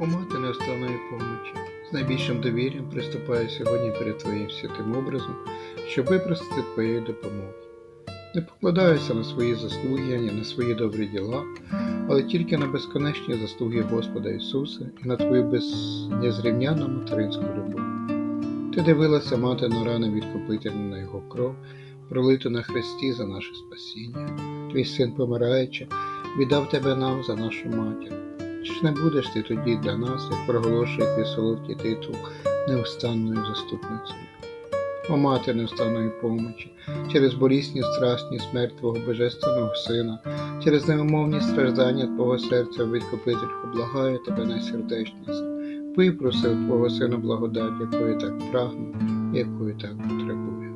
О мати неостанної помочі, з найбільшим довір'ям приступаю сьогодні перед Твоїм святим образом, щоб випросити Твоєї допомоги. Не покладаюся на свої заслуги, ані на свої добрі діла, але тільки на безконечні заслуги Господа Ісуса і на Твою безнезрівняну материнську любов. Ти дивилася мати на рани відкупителя на Його кров, пролиту на хресті за наше спасіння. Твій син, помираючи, віддав тебе нам за нашу матір. Чи не будеш ти тоді для нас, як проголошує твій солодкий титул, неустанною заступницею? О мати неустанної помочі, через болісні страсні смерть Твого Божественного Сина, через невимовні страждання Твого серця, Відкупительку, благаю тебе найсердечніше. Випроси у Твого Сина благодать, якої так прагну, якої так потребую.